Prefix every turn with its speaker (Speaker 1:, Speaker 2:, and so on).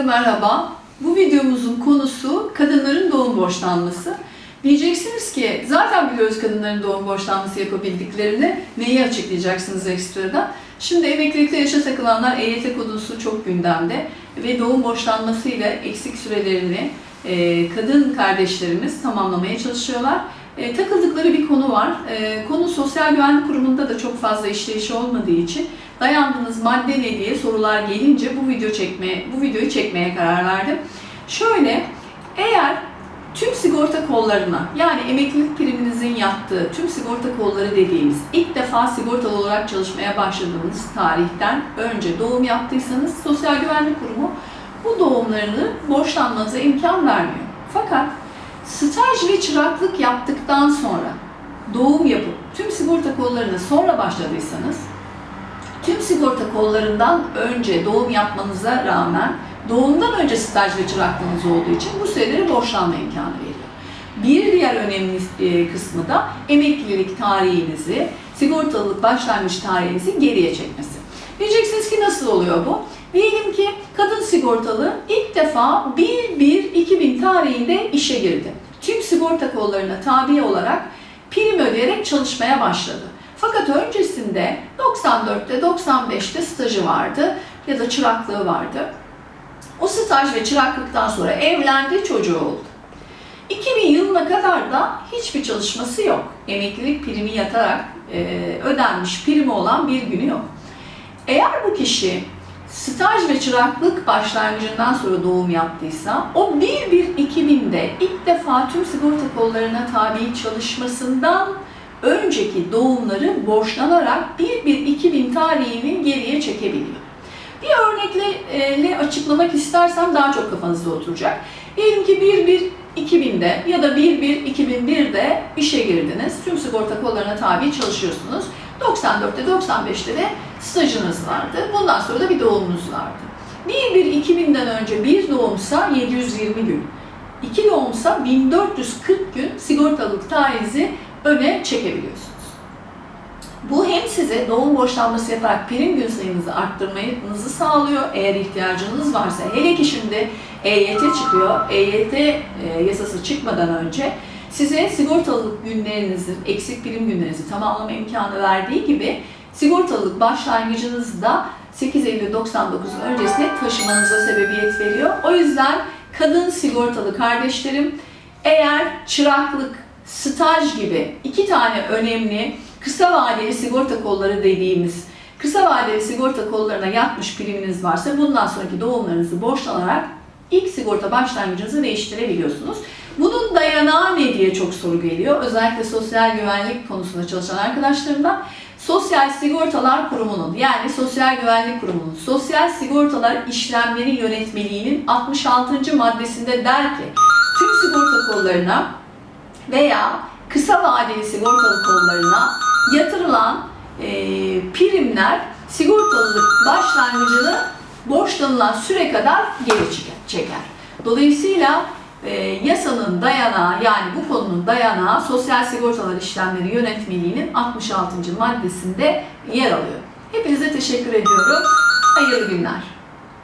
Speaker 1: Herkese merhaba. Bu videomuzun konusu kadınların doğum borçlanması. Diyeceksiniz ki zaten biliyoruz kadınların doğum borçlanması yapabildiklerini. Neyi açıklayacaksınız ekstradan? Şimdi emeklilikte yaşa takılanlar EYT konusu çok gündemde ve doğum borçlanması ile eksik sürelerini e, kadın kardeşlerimiz tamamlamaya çalışıyorlar. E, takıldıkları bir konu var. E, konu Sosyal Güvenlik Kurumu'nda da çok fazla işleyişi olmadığı için dayandığınız madde ne diye sorular gelince bu video çekmeye, bu videoyu çekmeye karar verdim. Şöyle, eğer tüm sigorta kollarına yani emeklilik priminizin yattığı tüm sigorta kolları dediğimiz ilk defa sigortalı olarak çalışmaya başladığınız tarihten önce doğum yaptıysanız Sosyal Güvenlik Kurumu bu doğumlarını borçlanmanıza imkan vermiyor. Fakat staj ve çıraklık yaptıktan sonra doğum yapıp tüm sigorta kollarına sonra başladıysanız tüm sigorta kollarından önce doğum yapmanıza rağmen doğumdan önce staj ve çıraklığınız olduğu için bu süreleri borçlanma imkanı veriyor. Bir diğer önemli e, kısmı da emeklilik tarihinizi, sigortalılık başlangıç tarihinizi geriye çekmesi. Diyeceksiniz ki nasıl oluyor bu? Diyelim ki kadın sigortalı ilk defa 1-1-2000 tarihinde işe girdi. Tüm sigorta kollarına tabi olarak prim ödeyerek çalışmaya başladı. Fakat öncesinde 94'te 95'te stajı vardı ya da çıraklığı vardı. O staj ve çıraklıktan sonra evlendi, çocuğu oldu. 2000 yılına kadar da hiçbir çalışması yok. Emeklilik primi yatarak e, ödenmiş primi olan bir günü yok. Eğer bu kişi staj ve çıraklık başlangıcından sonra doğum yaptıysa o 1-1-2000'de ilk defa tüm sigorta kollarına tabi çalışmasından önceki doğumları borçlanarak 1-1-2000 tarihini geriye çekebiliyor. Bir örnekle açıklamak istersem daha çok kafanızda oturacak. Diyelim ki 1-1-2000'de ya da 1-1-2001'de işe girdiniz. Tüm sigorta kollarına tabi çalışıyorsunuz. 94'te 95'te de stajınız vardı. Bundan sonra da bir doğumunuz vardı. 1-1-2000'den önce bir doğumsa 720 gün. İki doğumsa 1440 gün sigortalılık tarihi öne çekebiliyorsunuz. Bu hem size doğum borçlanması yaparak prim gün sayınızı arttırmanızı sağlıyor eğer ihtiyacınız varsa. Hele ki şimdi EYT çıkıyor. EYT e, yasası çıkmadan önce size sigortalılık günlerinizi, eksik prim günlerinizi tamamlama imkanı verdiği gibi sigortalılık başlangıcınızı da 8 Eylül 99 öncesine taşımanıza sebebiyet veriyor. O yüzden kadın sigortalı kardeşlerim eğer çıraklık, staj gibi iki tane önemli kısa vadeli sigorta kolları dediğimiz kısa vadeli sigorta kollarına yatmış priminiz varsa bundan sonraki doğumlarınızı borçlanarak ilk sigorta başlangıcınızı değiştirebiliyorsunuz. Bunun dayanağı ne diye çok soru geliyor. Özellikle sosyal güvenlik konusunda çalışan arkadaşlarımdan. Sosyal Sigortalar Kurumu'nun yani Sosyal Güvenlik Kurumu'nun Sosyal Sigortalar İşlemleri Yönetmeliği'nin 66. maddesinde der ki tüm sigorta kollarına veya kısa vadeli sigortalı kollarına yatırılan e, primler sigortalılık başlangıcını borçlanılan süre kadar geri çeker. Dolayısıyla e, yasanın dayanağı yani bu konunun dayanağı Sosyal Sigortalar İşlemleri Yönetmeliği'nin 66. maddesinde yer alıyor. Hepinize teşekkür ediyorum. Hayırlı günler.